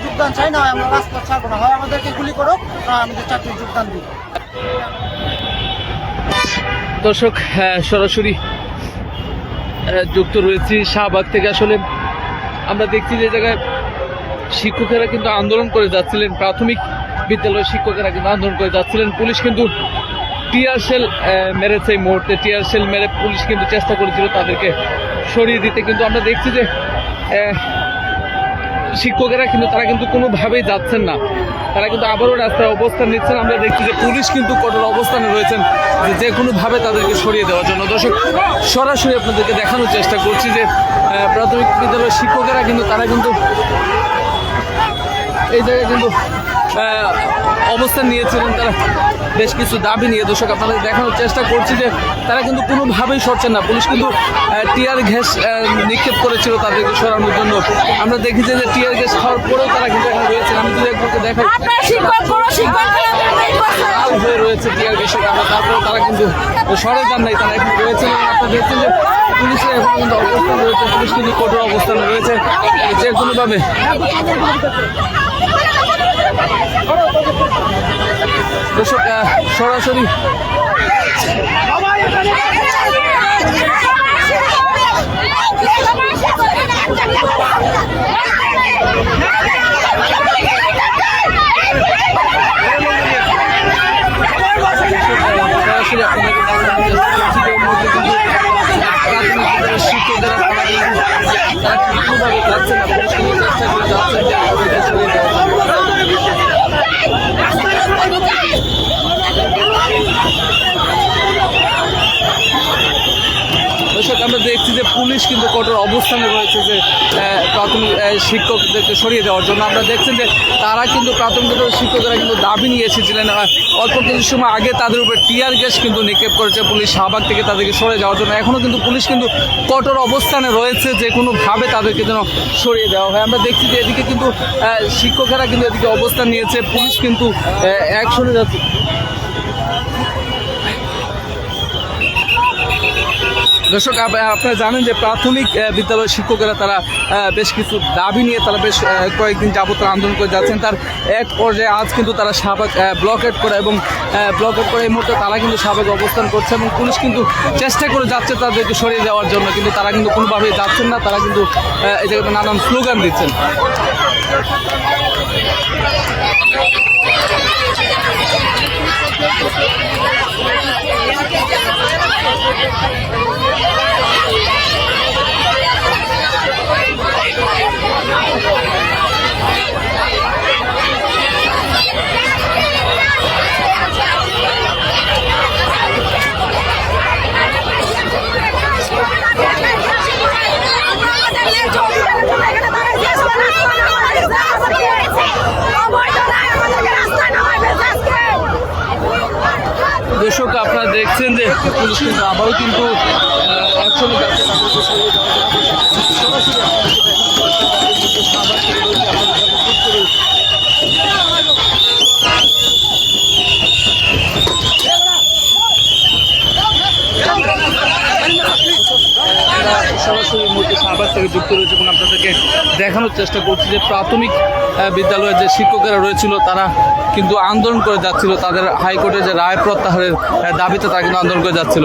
যোগদান চাই না আমরা রাস্তা না হয় আমাদেরকে গুলি করো আমাদের যোগদান দিই দর্শক সরাসরি যুক্ত রয়েছি শাহবাগ থেকে। আসলে আমরা দেখছি যে জায়গায় শিক্ষকেরা কিন্তু আন্দোলন করে যাচ্ছিলেন প্রাথমিক বিদ্যালয়ের শিক্ষকেরা কিন্তু আন্দোলন করে যাচ্ছিলেন। পুলিশ কিন্তু টিয়ার সেল মেরেছে এই মুহূর্তে। টিয়ার সেল মেরে পুলিশ কিন্তু চেষ্টা করেছিল তাদেরকে সরিয়ে দিতে। কিন্তু আমরা দেখছি যে শিক্ষকেরা কিন্তু, তারা কিন্তু কোনোভাবেই যাচ্ছেন না। তারা কিন্তু আবারও রাস্তায় অবস্থান নিচ্ছেন। আমরা দেখছি যে পুলিশ কিন্তু কঠোর অবস্থানে রয়েছেন যে যে কোনোভাবে তাদেরকে সরিয়ে দেওয়ার জন্য। দর্শক, সরাসরি আপনাদেরকে দেখানোর চেষ্টা করছি যে প্রাথমিক বিদ্যালয়ের শিক্ষকেরা কিন্তু, তারা কিন্তু এই জায়গায় কিন্তু অবস্থান নিয়েছিলেন তারা। বেশ কিছু দাবি নিয়ে দর্শক আপনাদের দেখানোর চেষ্টা করছি যে তারা কিন্তু কোনোভাবেই সরছেন না। পুলিশ কিন্তু টিয়ার গ্যাস নিক্ষেপ করেছিল তাদেরকে সরানোর জন্য। আমরা দেখেছি যে টিয়ার গ্যাস খাওয়ার পরেও তারা কিন্তু এখানে রয়েছেন। আমি যদি একজনকে দেখাই। হয়ে রয়েছে টিয়ার গ্যাসের কারণে তারপরে তারা কিন্তু সরে যান নাই। তারা এখন রয়েছেন আপনারা দেখছেন যে পুলিশের এখন কিন্তু অবস্থান রয়েছে। পুলিশ কিন্তু কঠোর অবস্থানে রয়েছে। যে কোনোভাবে দর্শক সরাসরি আপনাদেরকে দেখানোর চেষ্টা করছি যে এর মধ্যে কিন্তু প্রাথমিক বিদ্যালয়ের শিক্ষকেরা তারা কিন্তু তারা কোনোভাবে যাচ্ছে না পুলিশ কিন্তু চেষ্টা করে যাচ্ছেন যে তাদেরকে সরিয়ে দেওয়ার জন্য। দর্শক আমরা দেখছি যে পুলিশ কিন্তু কঠোর অবস্থানে রয়েছে যে প্রাথমিক শিক্ষকদেরকে সরিয়ে দেওয়ার জন্য। আমরা দেখছেন যে তারা কিন্তু প্রাথমিক শিক্ষকেরা কিন্তু দাবি নিয়ে এসেছিলেন অল্প কিছু সময় আগে তাদের উপরে টিয়ার গ্যাস কিন্তু নিক্ষেপ করেছে পুলিশ। শাহবাগ থেকে তাদেরকে সরে যাওয়ার জন্য। এখনও কিন্তু পুলিশ কিন্তু কঠোর অবস্থানে রয়েছে, যে কোনোভাবে তাদেরকে যেন সরিয়ে দেওয়া হয়। আমরা দেখছি যে এদিকে কিন্তু শিক্ষকেরা কিন্তু এদিকে অবস্থান নিয়েছে। পুলিশ কিন্তু অ্যাকশনে যাচ্ছে। দর্শক আপ- আপনারা জানেন যে প্রাথমিক আহ, বিদ্যালয়ের শিক্ষকেরা তারা বেশ কিছু দাবি নিয়ে তারা বেশ কয়েকদিন যাবত আন্দোলন করে যাচ্ছেন। তার এক পর্যায়ে আজ কিন্তু তারা শাহবাগ ব্লকেট করে এবং ব্লকেট করে এই মুহূর্তে তারা কিন্তু শাহবাগে অবস্থান করছে এবং পুলিশ কিন্তু চেষ্টা করে যাচ্ছে তাদেরকে সরিয়ে দেওয়ার জন্য কিন্তু তারা কিন্তু কোনোভাবেই যাচ্ছেন না। তারা কিন্তু এই জায়গাতে নানান স্লোগান দিচ্ছেন। দর্শক পুলিশ কিন্তু আবারও কিন্তু আহ, একসঙ্গে যাচ্ছে তাদেরকে সরিয়ে দেওয়ার জন্য। সরাসরি আপনাদেরকে দেখানোর চেষ্টা করছি যে শাহবাগ থেকে রয়েছে, আপনাদের সাথে যুক্ত রয়েছি। আমরা সরাসরি এই মুহূর্তে শাহবাগ থেকে যুক্ত রয়েছে এবং আপনাদেরকে দেখানোর চেষ্টা করছি যে প্রাথমিক বিদ্যালয়ের যে শিক্ষকেরা রয়েছিল তারা কিন্তু আন্দোলন করে যাচ্ছিল। তাদের হাইকোর্টের যে রায় প্রত্যাহারের দাবিতে তারা কিন্তু আন্দোলন করে যাচ্ছিল।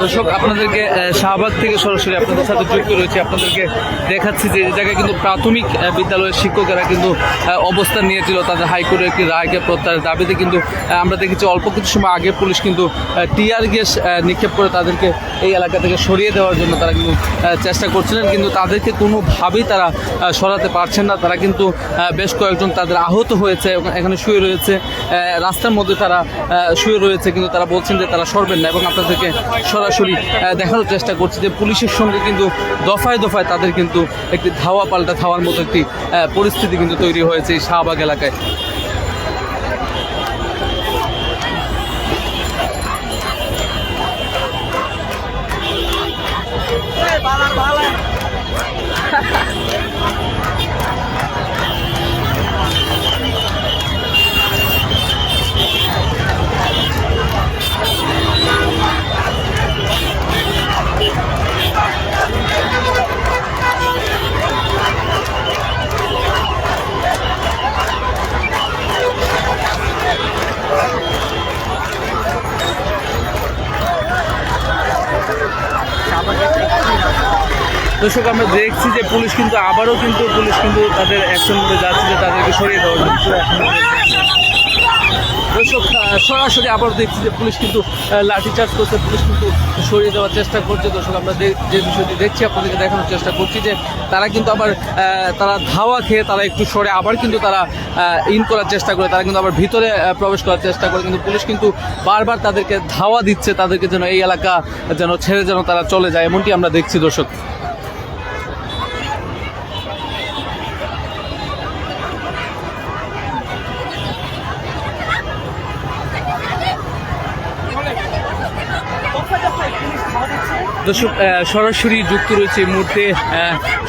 দর্শক, আপনাদেরকে শাহবাগ থেকে সরাসরি আপনাদের সাথে যুক্ত রয়েছে। আপনাদেরকে দেখাচ্ছি যে জায়গায় কিন্তু প্রাথমিক বিদ্যালয়ের শিক্ষকেরা কিন্তু অবস্থান নিয়েছিল। তাদের হাইকোর্টের একটি রায়কে প্রত্যাহারের দাবিতে কিন্তু আমরা দেখেছি অল্প কিছু সময় আগে পুলিশ কিন্তু টিআর গ্যাস নিক্ষেপ করে তাদেরকে এই এলাকা থেকে সরিয়ে দেওয়ার জন্য তারা কিন্তু চেষ্টা করছিলেন। কিন্তু তাদেরকে কোনোভাবেই তারা সরাতে পারছেন না। তারা কিন্তু বেশ কয়েকজন তাদের আহত হয়েছে এখানে শুয়ে রয়েছে। রাস্তার মধ্যে তারা শুয়ে রয়েছে। কিন্তু তারা বলছেন যে তারা সরবেন না এবং আপনাদেরকে সরাসরি দেখানোর চেষ্টা করছে যে পুলিশের সঙ্গে কিন্তু দফায় দফায় তাদের কিন্তু একটি ধাওয়া পাল্টা ধাওয়ার মতো একটি পরিস্থিতি কিন্তু তৈরি হয়েছে এই শাহবাগ এলাকায়। দর্শক, আমরা দেখছি যে পুলিশ কিন্তু আবারও কিন্তু পুলিশ কিন্তু তাদের অ্যাকশন করে যাচ্ছে, যে তাদেরকে সরিয়ে দেওয়ার। দর্শক সরাসরি আবার দেখছি যে পুলিশ কিন্তু লাঠিচার্জ করছে, পুলিশ কিন্তু সরিয়ে দেওয়ার চেষ্টা করছে। দর্শক, আমরা যে বিষয়টি দেখছি, আপনাদেরকে দেখানোর চেষ্টা করছি যে তারা কিন্তু আবার তারা ধাওয়া খেয়ে তারা একটু সরে আবার কিন্তু তারা ইন করার চেষ্টা করে। তারা কিন্তু আবার ভিতরে প্রবেশ করার চেষ্টা করে। কিন্তু পুলিশ কিন্তু বারবার তাদেরকে ধাওয়া দিচ্ছে, তাদেরকে যেন এই এলাকা যেন ছেড়ে যেন তারা চলে যায়, এমনটি আমরা দেখছি দর্শক। দর্শক সরাসরি যুক্ত রয়েছে এই মুহূর্তে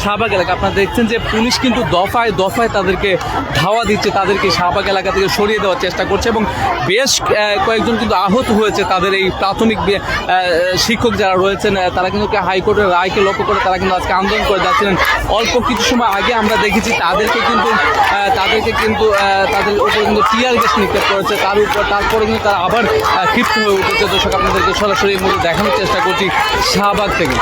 শাহবাগ এলাকা। আপনারা দেখছেন যে পুলিশ কিন্তু দফায় দফায় তাদেরকে ধাওয়া দিচ্ছে, তাদেরকে শাহবাগ এলাকা থেকে সরিয়ে দেওয়ার চেষ্টা করছে এবং বেশ কয়েকজন কিন্তু আহত হয়েছে তাদের এই প্রাথমিক শিক্ষক যারা রয়েছেন তারা কিন্তু হাইকোর্টের রায়কে লক্ষ্য করে তারা কিন্তু আজকে আন্দোলন করে যাচ্ছিলেন। অল্প কিছু সময় আগে আমরা দেখেছি তাদেরকে কিন্তু তাদেরকে কিন্তু তাদের উপরে কিন্তু টিয়ার গ্যাস নিক্ষেপ করেছে। তার উপর, তারপরে কিন্তু তারা আবার ক্ষিপ্ত হয়ে উঠেছে। দর্শক, আপনাদেরকে সরাসরি মুহূর্তে দেখানোর চেষ্টা করছি শাহবাগ থেকে।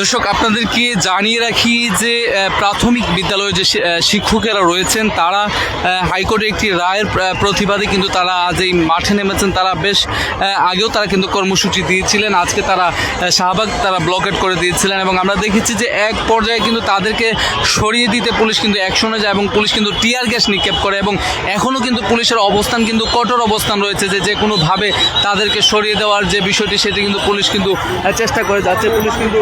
দর্শক, আপনাদেরকে জানিয়ে রাখি যে প্রাথমিক বিদ্যালয়ে যে শিক্ষকেরা রয়েছেন, তারা হাইকোর্টে একটি রায়ের প্রতিবাদে কিন্তু তারা আজ এই মাঠে নেমেছেন। তারা বেশ আগেও তারা কিন্তু কর্মসূচি দিয়েছিলেন, আজকে তারা শাহবাগ তারা ব্লকেট করে দিয়েছিলেন এবং আমরা দেখেছি যে এক পর্যায়ে কিন্তু তাদেরকে সরিয়ে দিতে পুলিশ কিন্তু অ্যাকশনে যায় এবং পুলিশ কিন্তু টিয়ার গ্যাস নিক্ষেপ করে এবং এখনও কিন্তু পুলিশের অবস্থান কিন্তু কঠোর অবস্থান রয়েছে যে যে কোনোভাবে তাদেরকে সরিয়ে দেওয়ার যে বিষয়টি, সেটি কিন্তু পুলিশ কিন্তু চেষ্টা করে যাচ্ছে। পুলিশ কিন্তু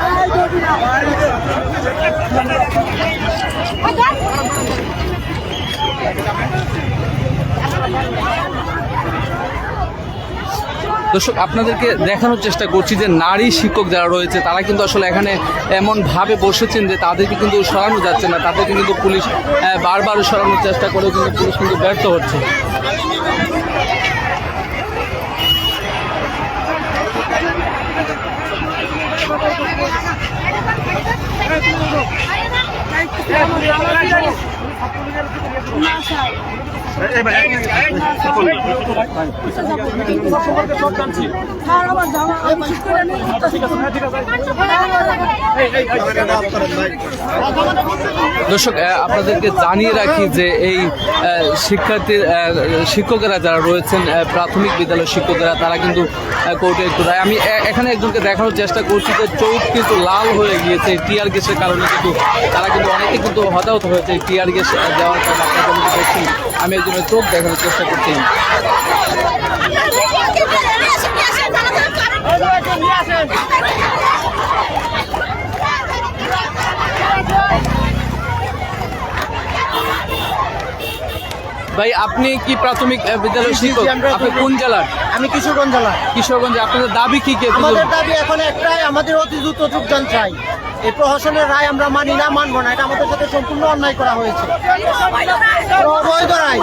আহ, দর্শক, আপনাদেরকে দেখানোর চেষ্টা করছি যে নারী শিক্ষক যারা রয়েছে, তারা কিন্তু আসলে এখানে এমনভাবে বসেছেন যে তাদেরকে কিন্তু সরানো যাচ্ছে না, তাদেরকে কিন্তু পুলিশ বারবার সরানোর চেষ্টা করে কিন্তু পুলিশ কিন্তু ব্যর্থ হচ্ছে। স্যার আমার ঠিক করে দর্শক আপনাদেরকে জানিয়ে রাখি যে এই শিক্ষার্থীর শিক্ষকেরা যারা রয়েছেন প্রাথমিক বিদ্যালয়ের শিক্ষকেরা তারা কিন্তু কোর্টে রায় আমি এখানে একজনকে দেখানোর চেষ্টা করছি যে চোখ কিন্তু লাল হয়ে গিয়েছে টিয়ার গ্যাসের কারণে কিন্তু তারা কিন্তু অনেকে কিন্তু হতাহত হয়েছে টিয়ার গ্যাস দেওয়ার কারণে আপনারা যেমনটি দেখছেন আমি একজনের চোখ দেখানোর চেষ্টা করছি ভাই আপনি কি প্রাথমিক জি, শিক্ষক? আপনি কোন জেলার? আমি কিশোরগঞ্জ জেলার। কিশোরগঞ্জ আপনাদের দাবি কি কি আমাদের দাবি এখন একটাই আমাদের অতি দ্রুত যোগদান চাই। এই প্রহসনের রায় আমরা মানি না, মানবো না। এটা আমাদের সাথে সম্পূর্ণ অন্যায় করা হয়েছে। রায়।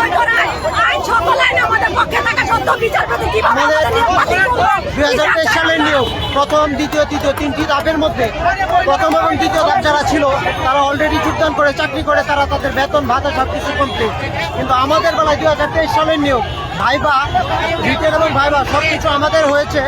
দুই হাজার তেইশ সালের নিয়োগ, প্রথম, দ্বিতীয়, তৃতীয়, তিনটি ধাপের মধ্যে, প্রথম এবং দ্বিতীয় ধাপ যারা ছিল, তারা অলরেডি যোগদান করে, চাকরি করে, তারা তাদের বেতন, ভাতা সব কিছু কমপ্লিট কিন্তু আমাদের বেলায় দুই হাজার তেইশ সালের নিয়োগ, ভাইবা রিটেন এবং ভাইবা সব কিছু আমাদের হয়েছে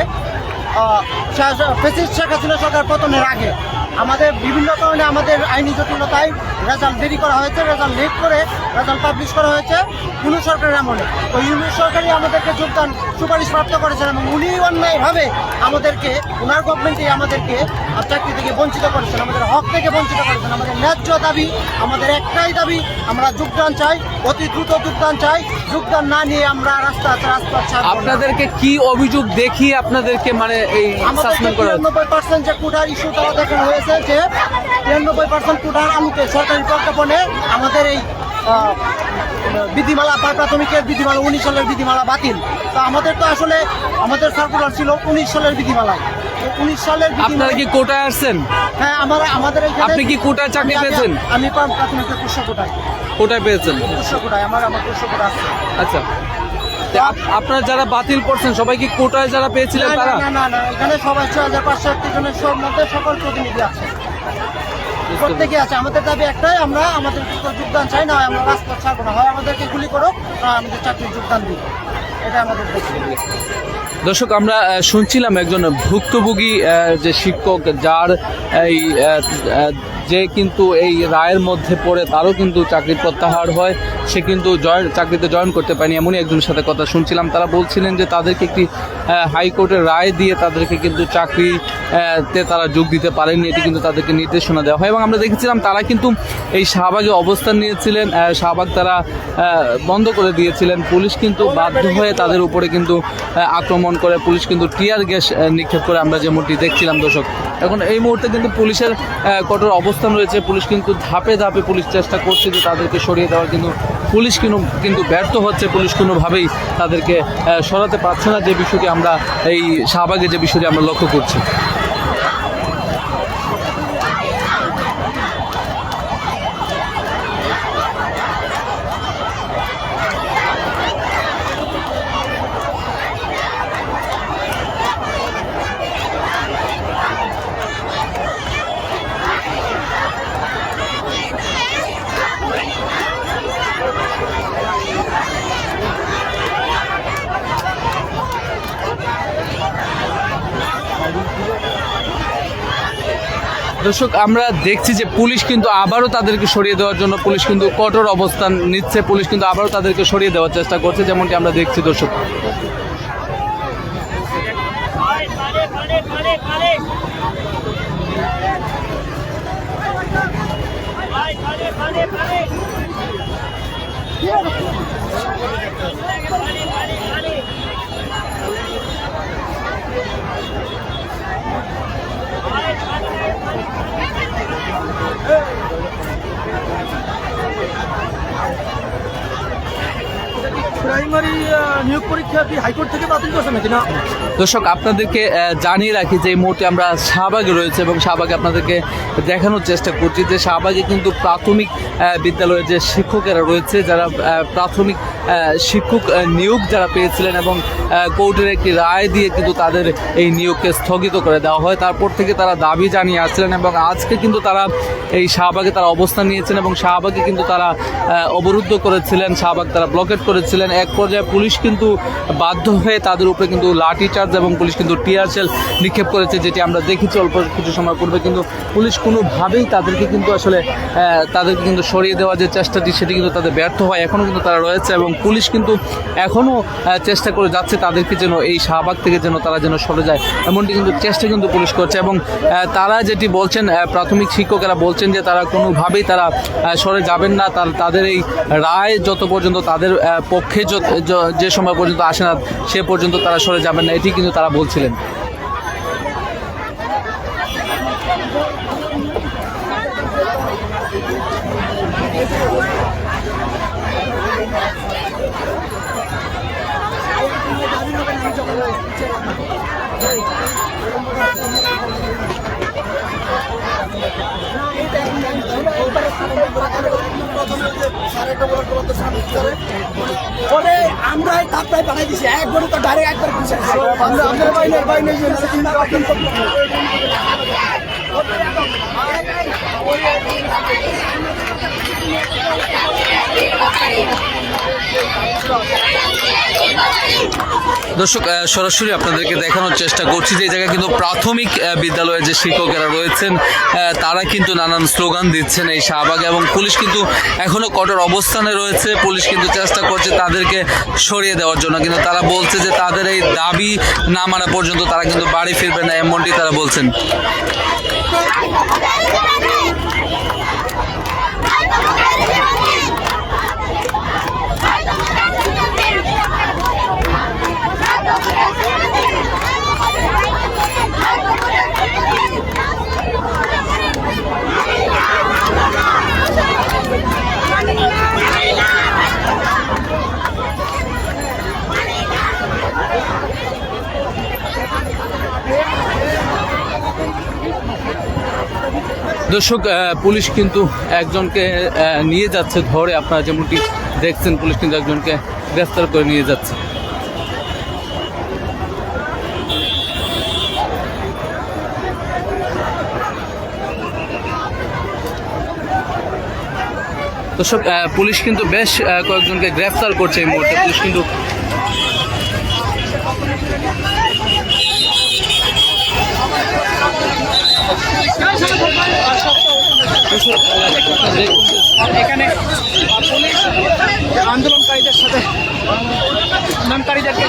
শেখ হাসিনা সরকার পতনের আগে। আমাদের বিভিন্ন কারণে আমাদের আইনি জটিলতায় রেজাল্ট দেরি করা হয়েছে রেজাল্ট লেট করে রেজাল্ট পাবলিশ করা হয়েছে ইউনিট সরকারের আমলে। তো ইউনিট সরকারই আমাদেরকে যোগদান সুপারিশ প্রাপ্ত করেছেন এবং উনি অন্যায়ভাবে আমাদেরকে ওনার গভর্নমেন্টই আমাদেরকে চাকরি থেকে বঞ্চিত করেছেন আমাদের হক থেকে বঞ্চিত করেছেন। আমাদের ন্যায্য দাবি আমাদের একটাই দাবি আমরা যোগদান চাই অতি দ্রুত যোগদান চাই যোগদান না নিয়ে আমরা রাস্তা রাস্তা আপনাদেরকে কি অভিযোগ দেখিয়ে আপনাদেরকে মানে এই সাসপেন্ড করা পার্সেন্ট যে কোটার ইস্যু দেওয়া দেখানো হয়েছে যে তিরানব্বই পার্সেন্ট কোটার আলুতে সরকারি প্রজ্ঞাপনে আমাদের এই বিধিমালা বা প্রাথমিকের বিধিমালা উনিশ সালের বিধিমালা বাতিল। তো আমাদের তো আসলে আমাদের সার্কুলার ছিল উনিশ সালের বিধিমালায়। উনিশ সালের আপনারা কি কোটায় আসছেন? হ্যাঁ আমার আমাদের এখানে আপনি কি কোটায় চাকরি পেয়েছেন? আমি কুষ্য কোটায়। কোটায় পেয়েছেন? কুষ্য কোটায় আমার আমার কুষ্য কোটা আছে। আচ্ছা। তো আপ- আপনারা যারা বাতিল করছেন সবাই কি কোটায় যারা পেয়েছিলেন তারা? না, না এখানে সবাই ছয় হাজার পাঁচশো জনের সব মধ্যে সকল প্রতিনিধি আছে। প্রত্যেকে আছে। আমাদের দাবি একটাই, আমরা আমাদের যোগদান চাই, না আমরা রাস্তা ছাড়বো না। হয় আমাদেরকে গুলি করো আমাদের চাকরির যোগদান দিই দর্শক আমরা শুনছিলাম একজন ভুক্তভোগী যে শিক্ষক যার এই যে কিন্তু এই রায়ের মধ্যে পড়ে তারও কিন্তু চাকরি প্রত্যাহার হয়। সে কিন্তু জয়েন চাকরিতে জয়েন করতে পারেনি এমনই একজনের সাথে কথা শুনছিলাম। তারা বলছিলেন যে তাদেরকে একটি হাইকোর্টের রায় দিয়ে তাদেরকে কিন্তু চাকরি আহ, তে তারা যোগ দিতে পারেনি। এটি কিন্তু তাদেরকে নির্দেশনা দেওয়া হয় এবং আমরা দেখেছিলাম তারা কিন্তু এই শাহবাগে অবস্থান নিয়েছিলেন। শাহবাগ তারা বন্ধ করে দিয়েছিলেন। পুলিশ কিন্তু বাধ্য হয়ে তাদের উপরে কিন্তু আক্রমণ করে পুলিশ কিন্তু টিয়ার গ্যাস নিক্ষেপ করে আমরা যেমনটি দেখছিলাম দর্শক। এখন এই মুহূর্তে কিন্তু পুলিশের কঠোর অবস্থান রয়েছে। পুলিশ কিন্তু ধাপে ধাপে পুলিশ চেষ্টা করছে যে তাদেরকে সরিয়ে দেওয়ার, কিন্তু পুলিশ কিন্তু কিন্তু ব্যর্থ হচ্ছে। পুলিশ কোনোভাবেই তাদেরকে সরাতে পারছে না। যে বিষয়টি আমরা, এই শাহবাগে যে বিষয়টি আমরা লক্ষ্য করছি। দর্শক, আমরা দেখছি যে পুলিশ কিন্তু আবারও তাদেরকে সরিয়ে দেওয়ার জন্য পুলিশ কিন্তু কঠোর অবস্থান নিচ্ছে। পুলিশ কিন্তু আবারও তাদেরকে সরিয়ে দেওয়ার চেষ্টা করছে, যেমনটি আমরা দেখছি দর্শক। Hey! প্রাইমারি নিয়োগ পরীক্ষা কি হাইকোর্ট থেকে বাতিল করছে নাকি? না। দর্শক, আপনাদেরকে জানিয়ে রাখি যে এই মুহূর্তে আমরা শাহবাগে রয়েছে এবং শাহবাগে আপনাদেরকে দেখানোর চেষ্টা করছি যে শাহবাগে কিন্তু প্রাথমিক বিদ্যালয়ের যে শিক্ষকেরা রয়েছে, যারা প্রাথমিক শিক্ষক নিয়োগ যারা পেয়েছিলেন এবং কোর্টের একটি রায় দিয়ে কিন্তু তাদের এই নিয়োগকে স্থগিত করে দেওয়া হয়। তারপর থেকে তারা দাবি জানিয়ে আসছিলেন এবং আজকে কিন্তু তারা এই শাহবাগে তারা অবস্থান নিয়েছেন এবং শাহবাগে কিন্তু তারা অবরুদ্ধ করেছিলেন, শাহবাগ তারা ব্লকেট করেছিলেন এক পর্যায়ে পুলিশ কিন্তু বাধ্য হয়ে তাদের উপরে কিন্তু লাঠি চার্জ এবং পুলিশ কিন্তু টিয়ার সেল নিক্ষেপ করেছে, যেটি আমরা দেখেছি অল্প কিছু সময় পূর্বে। কিন্তু পুলিশ কোনোভাবেই তাদেরকে কিন্তু আসলে তাদেরকে কিন্তু সরিয়ে দেওয়ার যে চেষ্টাটি, সেটি কিন্তু তাদের ব্যর্থ হয়। এখনও কিন্তু তারা রয়েছে এবং পুলিশ কিন্তু এখনও চেষ্টা করে যাচ্ছে তাদেরকে যেন এই শাহবাগ থেকে যেন তারা যেন সরে যায়। এমনটি কিন্তু চেষ্টা কিন্তু পুলিশ করছে এবং তারা যেটি বলছেন প্রাথমিক শিক্ষকেরা বলছেন যে তারা কোনোভাবেই তারা সরে যাবেন না। তার, তাদের এই রায় যত পর্যন্ত তাদের পক্ষে যে সময় পর্যন্ত আসে না সে পর্যন্ত তারা সরে যাবেন না এটি কিন্তু তারা বলছিলেন পরে আমরা তাপটাই বানাই দিছি। এক গরু তো ডাইরেক্ট একবার ঘুষে আমরা আমাদের বাইনের বাইনের জন্য দর্শক সরাসরি আপনাদেরকে দেখানোর চেষ্টা করছি যে এই জায়গায় কিন্তু প্রাথমিক আহ, বিদ্যালয়ের যে শিক্ষকেরা রয়েছেন তারা কিন্তু নানান স্লোগান দিচ্ছেন এই শাহবাগে এবং পুলিশ কিন্তু এখনও কঠোর অবস্থানে রয়েছে। পুলিশ কিন্তু চেষ্টা করছে তাদেরকে সরিয়ে দেওয়ার জন্য। কিন্তু তারা বলছে যে তাদের এই দাবি না মানা পর্যন্ত তারা কিন্তু বাড়ি ফিরবে না এমনটি তারা বলছেন। দর্শক পুলিশ কিন্তু একজনকে নিয়ে যাচ্ছে ধরে। আপনারা যেমনটি দেখছেন, পুলিশ কিন্তু একজনকে গ্রেফতার করে নিয়ে যাচ্ছে। দর্শক পুলিশ কিন্তু বেশ কয়েকজনকে গ্রেফতার করছে এই মুহূর্তে। পুলিশ কিন্তু এখানে পুলিশ আন্দোলনকারীদের সাথে আন্দোলনকারীদেরকে